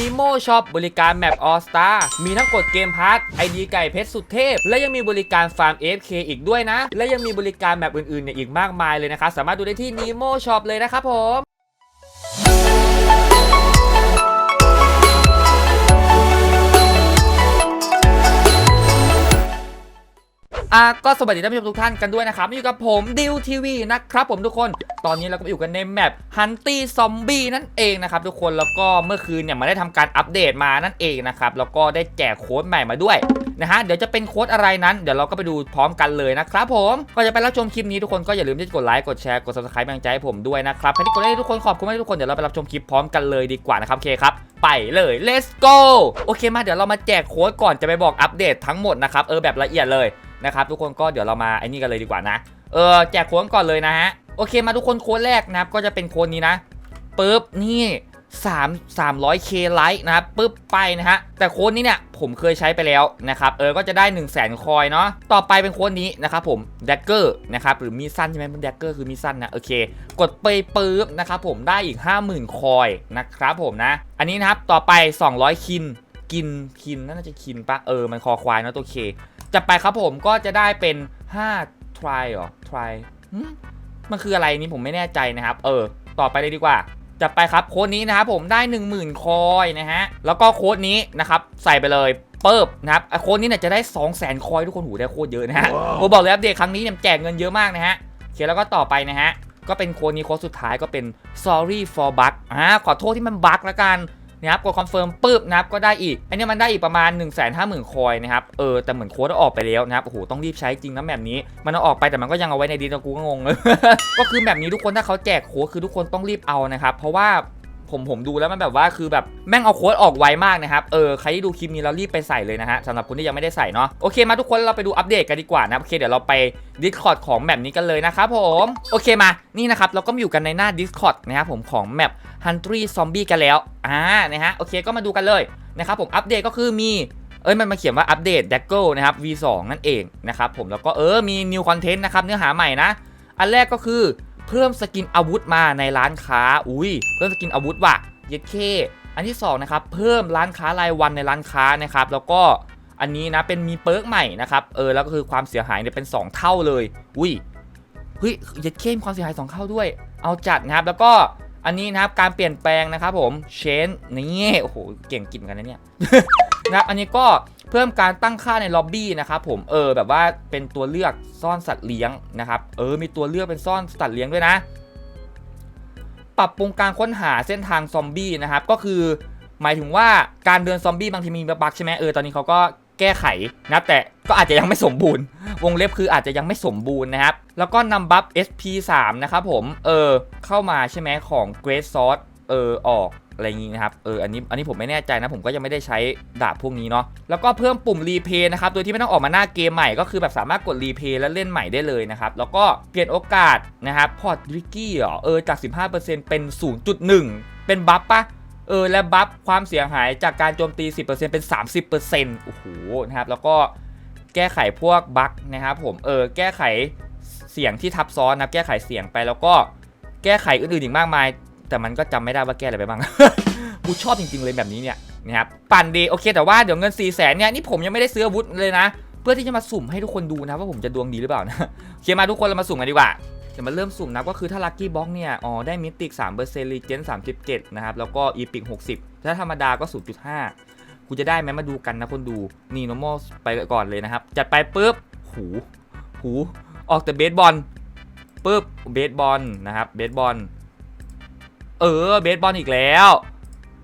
นีโม่ช็อปบริการแมปออสตามีทั้งกดเกมพาร์ทไอดีไก่เพชรสุดเทพ และยังมีบริการฟาร์ม AFK อีกด้วยนะ และยังมีบริการแมปอื่นๆเนี่ยอีกมากมายเลยนะคะ สามารถดูได้ที่นีโมช็อปเลยนะครับผม อะก็สวัสดีท่านผู้ชมทุกท่านกันด้วยนะครับอยู่กับผมดิวทีวีนะครับผมทุกคนตอนนี้เราก็อยู่กันในแมปฮันตี้ซอมบี้นั่นเองนะครับทุกคนแล้วก็เมื่อคืนเนี่ยมาได้ทำการอัปเดตมานั่นเองนะครับแล้วก็ได้แจกโค้ดใหม่มาด้วยนะฮะเดี๋ยวจะเป็นโค้ดอะไรนั้นเดี๋ยวเราก็ไปดูพร้อมกันเลยนะครับผมก็จะไปรับชมคลิปนี้ทุกคนก็อย่าลืมที่จะกดไลค์กดแชร์กด subscribe เป็นกำลังใจให้ผมด้วยนะครับใครที่กดไลค์ทุกคนขอบคุณมากทุกคนเดี๋ยวเราไปรับชมคลิปพร้อมกันเลยดีกว่านะครับเคครับไปเลย let's go โอเคมาเดี๋ยวเรามาแจกโค้ดก่อนจะไปบอกอัปเดตทั้งหมดนะครับเออแบบละเอียดเลย นะครับทุกคนก็เดี๋ยวเรามาไอ้นี่กันเลยดีกว่านะ เออแจกโค้ดก่อนเลยนะฮะ โอเคมาทุกคนโค้ดแรกนะครับ ก็จะเป็นโค้ดนี้นะปึ๊บนี่3 300k ไลค์นะครับปึ๊บไปนะฮะแต่โค้ดนี้เนี่ยผมเคยใช้ไปแล้วนะครับเออก็จะได้ 1 0 0 0 0แสนคอยเนาะต่อไปเป็นโค้ดนี้นะครับผมแดกเกอร์นะครับหรือมีสั้นใช่ไหมมันแดกเกอร์คือมีสั้นนะโอเค กดไปปึ๊บนะครับผมได้อีก 50,000 คอยนะครับผมนะ อันนี้นะครับต่อไป 200 คินกินคินน่าจะคินปะเออมันคอควายเนอะตัวเค จะไปครับผมก็จะได้เป็น 5 try เหรอ try หึมันคืออะไรนี่ผมไม่แน่ใจนะครับ เออ ต่อไปเลยดีกว่า จะไปครับโค้ดนี้นะครับผมได้ 10,000 คอยนะฮะ แล้วก็โค้ดนี้นะครับใส่ไปเลยเปิบนะครับอะโค้ดนี้เนี่ยจะได้ 200,000 คอยทุกคนหูได้โคตรเยอะนะฮะผมบอกเลยอัปเดตครั้งนี้เนี่ยแจกเงินเยอะมากนะฮะโอเคแล้วก็ต่อไปนะฮะก็เป็นโค้ดนี้โค้ดสุดท้ายก็เป็น sorry for bug อ่าขอโทษที่มันบั๊กแล้วกัน นะครับกดคอนเฟิร์มปุ๊บนะครับก็ได้อีก อันนี้มันได้อีกประมาณ 1 5 0 0 0 0 คอยนะครับ เออ แต่เหมือนโค้ดอออกไปแล้วนะครับ โอ้โห ต้องรีบใช้จริงนะแบบนี้ มันเอาออกไปแต่มันก็ยังเอาไว้ในดีนกูก็งงเลยก็คือแบบนี้ทุกคนถ้าเขาแจกโค้ดคือทุกคนต้องรีบเอานะครับ เพราะว่า ผมผมดูแล้วมันแบบว่าคือแบบแม่งเอาโค้ดออกไวมากนะครับเออใครที่ดูคลิปนี้แล้วรีบไปใส่เลยนะฮะสำหรับคนที่ยังไม่ได้ใส่เนาะโอเคมาทุกคนเราไปดูอัปเดตกันดีกว่านะโอเคเดี๋ยวเราไป Discord ของแมปนี้กันเลยนะครับผมโอเคมานี่นะครับเราก็มาอยู่กันในหน้า Discord นะครับผมของแมป Hunter Zombie กันแล้วอ่านะฮะโอเคก็มาดูกันเลยนะครับผมอัปเดตก็คือมีเอ้ยมันมาเขียนว่าอัปเดต d a g g l e นะครับ V2 นั่นเองนะครับผมแล้วก็เออมี New Content นะครับเนื้อหาใหม่นะ อันแรกก็คือ เพิ่มสกินอาวุธมาในร้านค้า อุ้ย เพิ่มสกินอาวุธว่ะ เย็ดเค อันที่สองนะครับ เพิ่มร้านค้ารายวันในร้านค้านะครับ แล้วก็อันนี้นะเป็นมีเปิร์กใหม่นะครับ เออ แล้วก็คือความเสียหายเนี่ยเป็น 2 เท่าเลย อุ้ย เฮ้ย เย็ดเคมีความเสียหาย 2 เท่าด้วย เอาจัดนะครับ แล้วก็อันนี้นะครับ การเปลี่ยนแปลงนะครับผม เชนนี่ โอ้โห เก่งกินกันนะเนี่ยนะครับ อันนี้ก็ เพิ่มการตั้งค่าในล็อบบี้นะครับผมเออแบบว่าเป็นตัวเลือกซ่อนสัตว์เลี้ยงนะครับเออมีตัวเลือกเป็นซ่อนสัตว์เลี้ยงด้วยนะ ปรับปรุงการค้นหาเส้นทางซอมบี้นะครับก็คือ หมายถึงว่าการเดินซอมบี้บางทีมีบั๊กใช่ไหมเออตอนนี้เขาก็แก้ไขนะแต่ก็อาจจะยังไม่สมบูรณ์ วงเล็บคืออาจจะยังไม่สมบูรณ์นะครับ แล้วก็นำบัฟ SP3 นะครับผมเออเข้ามาใช่ไหมของ Great Sword เออออก อะไรอย่างงี้นะครับเอออันนี้อันนี้ผมไม่แน่ใจนะผมก็ยังไม่ได้ใช้ดาบพวกนี้เนาะแล้วก็เพิ่มปุ่มรีเพย์นะครับโดยที่ไม่ต้องออกมาหน้าเกมใหม่ก็คือแบบสามารถกดรีเพย์แล้วเล่นใหม่ได้เลยนะครับแล้วก็เปลี่ยนโอกาสนะครับพอร์ตริกกี้เหรอเออจาก 15%เป็น 0.1 เป็นบัฟปะเออและบัฟความเสียหายจากการโจมตี 10%เป็น 30%โอ้โหนะครับแล้วก็แก้ไขพวกบั๊กนะครับผมเออแก้ไขเสียงที่ทับซ้อนนะแก้ไขเสียงไปแล้วก็แก้ไขอื่นๆอีกมากมาย แต่มันก็จำไม่ได้ว่าแก้อะไรไปบ้างกูชอบจริงๆเลยแบบนี้เนี่ยนะครับปั่นดีโอเคแต่ว่าเดี๋ยวเงิน4ี่แสนเนี่ยนี่ผมยังไม่ได้ซื้ออาวุธเลยนะ เพื่อที่จะมาสุ่มให้ทุกคนดูนะว่าผมจะดวงดีหรือเปล่านะโอเคมาทุกคนเรามาสุ่มกันดีกว่าเดี๋ยวมาเริ่มสุ่มนะก็คือถ้าลัคกี้บ็อกเนี่ยอ๋อได้มิติก3%รีเจน37นะครับแล้วก็อีพิก60ถ้าธรรมดาก็0.5กูจะได้ไหมมาดูกันนะคนดูนี่ normal ไปก่อนเลยนะครับจัดไปปุ๊บหูหูออกแต่เบสบอลปุ๊บเบสบอลนะครับเบสบอล เออเบสบอลอีกแล้ว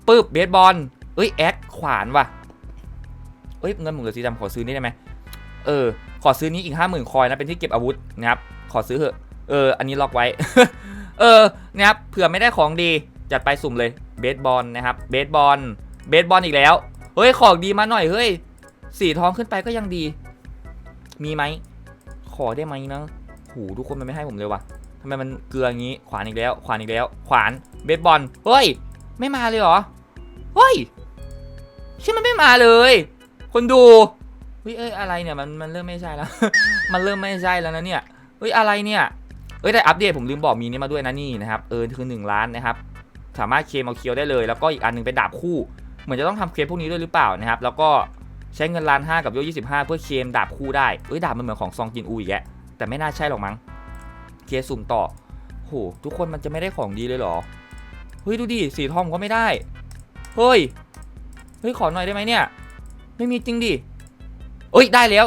ปุ๊บเบสบอลเอ้ยแอคขวานว่ะเอ้ยเงินหมื่นสีดำขอซื้อนี่ได้ไหมเออขอซื้อนี้อีก50,000คอยนะเป็นที่เก็บอาวุธนะครับขอซื้อเถอะเอออันนี้ล็อกไว้ เออนะครับเผื่อไม่ได้ของดีจัดไปสุ่มเลยเบสบอลนะครับเบสบอลเบสบอลอีกแล้วเฮ้ยของดีมาหน่อยเฮ้ยสีทองขึ้นไปก็ยังดี มีไหมขอได้ไหมนะหูทุกคนมันไม่ให้ผมเลยว่ะทำไมมันเกลืออย่างนี้ ขวานอีกแล้ว ขวานอีกแล้ว ขวาน เบสบอลเฮ้ย ไม่มาเลยเหรอเฮ้ยใช่มันไม่มาเลย คนดูเฮ้ยเอ้ยอะไรเนี่ยมันมันเริ่มไม่ใช่แล้ว มันเริ่มไม่ใช่แล้วนะเนี่ยเฮ้ยอะไรเนี่ยเอ้ยแต่อัปเดตผมลืมบอกมีนี่มาด้วยนะนี่นะครับเออคือ1ล้านนะครับสามารถเคลมเอาเคียวได้เลย แล้วก็อีกอันหนึงเป็นดาบคู่ เหมือนจะต้องทำเคสพวกนี้ด้วยหรือเปล่านะครับ แล้วก็ใช้เงินล้านห้ากับโยยี่สิบห้าเพื่อเคลมดาบคู่ได้เอ้ยดาบมันเหมือนของซองจินอูอีกแยะแต่ไม่น่าใช่หรอกมั้งเคสสุ่มต่อโหทุกคนมันจะไม่ได้ของดีเลยเหรอ ฮ้ยดูดิสีทองก็ไม่ได้ เฮ้ย เฮ้ยขอหน่อยได้ไหมเนี่ย ไม่มีจริงดิเอ้ยได้แล้ว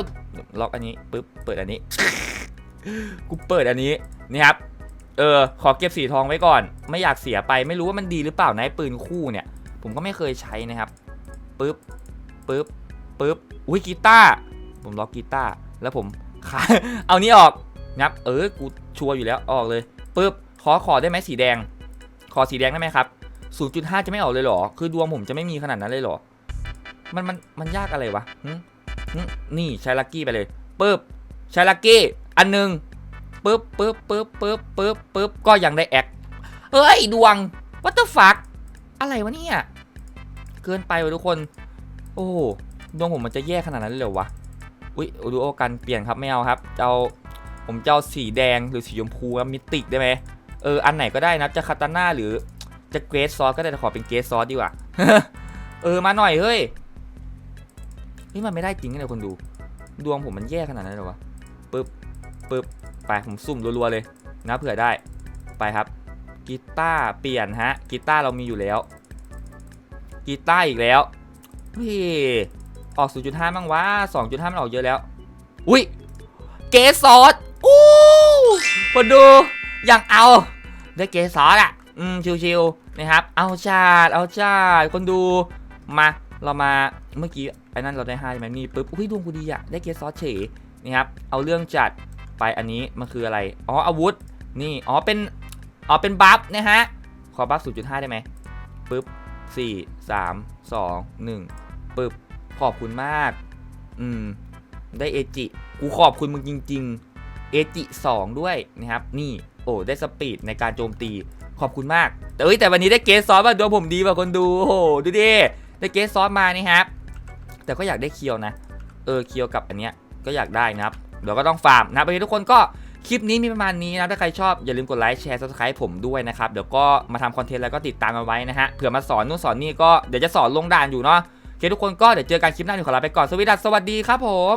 ล็อกอันนี้ปึ๊บเปิดอันนี้ กูเปิดอันนี้นี่ครับ เออขอเก็บสีทองไว้ก่อน ไม่อยากเสียไปไม่รู้ว่ามันดีหรือเปล่านะปืนคู่เนี่ย ผมก็ไม่เคยใช้นะครับปึ๊บปึ๊บปึ๊บอุ้ยกีตาร์ผมล็อกกีตาร์แล้วผมขาเอานี้ออกงับ เออ กูชัวร์อยู่แล้วออกเลยปึ๊บขอขอได้ไหมสีแดง ขอสีแดงได้ไหมครับ 0.5 จะไม่ออกเลยเหรอ คือดวงผมจะไม่มีขนาดนั้นเลยเหรอ มันมันมันยากอะไรวะนี่ใช้ลักกี้ไปเลยปึ๊บใช้ลักกี้อันหนึ่งปึ๊บปึ๊บปึ๊บปึ๊บปึ๊บปึ๊บก็ยังได้แอคเฮ้ยดวง what the fuck อะไรวะเนี่ย เกินไปวะทุกคน โอ้ดวงผมมันจะแย่ขนาดนั้นเลยเหรอวะ อุ๊ยดูโอกันเปลี่ยนครับไม่เอาครับจะเอาผมจะเอาสีแดงหรือสีชมพูมิติกได้ไหม เอออันไหนก็ได้นะจะคาตาน่าหรือจะเกรสซอสก็ได้แต่ขอเป็นเกรสซอสดีกว่าเออมาหน่อยเฮ้ยเฮ้ยมันไม่ได้จริงเลยคนดู ดวงผมมันแย่ขนาดนั้นเลยวะปึ๊บปึ๊บไปผมซุ่มรัวๆเลยนะเผื่อได้ไปครับกีตาร์เปลี่ยนฮะกีตาร์เรามีอยู่แล้วกีตาร์อีกแล้วเฮ้ยออก 0.5บ้างวะ2.5มันออกเยอะแล้ว อุ้ยเกสอสอู้คนดู อย่างเอาได้เกสอสอะ อืมชิวๆนะครับ เอาชาดเอาชาดคนดูมาเรามาเมื่อกี้ไอ้นั่นเราได้5ใช่ไหมนี่ปุ๊บอุ้ยดวงกูดีอะได้เกสอสเฉยนี่ครับเอาเรื่องจัดไปอันนี้มันคืออะไรอ๋ออาวุธนี่อ๋อเป็นอ๋อเป็นบัฟนะฮะขอบัฟ0.5 ได้ไหมปึ๊บ4 3 2 1ปึ๊บขอบคุณมาก อืม ได้เอจิ กูขอบคุณมึงจริง ๆ เอจิ 2 ด้วยนะครับ นี่ โอ้ได้สปีดในการโจมตีขอบคุณมาก แต่เอ้ยแต่วันนี้ได้เกสซอสมาดูผมดีกว่าคนดูโอ้โหดูดิได้เกสซอสมานี่ครับ แต่ก็อยากได้เคียวนะ เออเคียวกับอันเนี้ยก็อยากได้นะครับเดี๋ยวก็ต้องฟาร์มนะครับโอเคทุกคนก็คลิปนี้มีประมาณนี้นะถ้าใครชอบอย่าลืมกดไลค์แชร์ subscribe ผมด้วยนะครับเดี๋ยวก็มาทำคอนเทนต์แล้วก็ติดตามมาไว้นะฮะเผื่อมาสอนนู่นสอนนี่ก็เดี๋ยวจะสอนลงด่านอยู่เนาะโอเคทุกคนก็เดี๋ยวเจอกันคลิปหน้าหนึ่ขอลาไปก่อนสวัสดีครับผม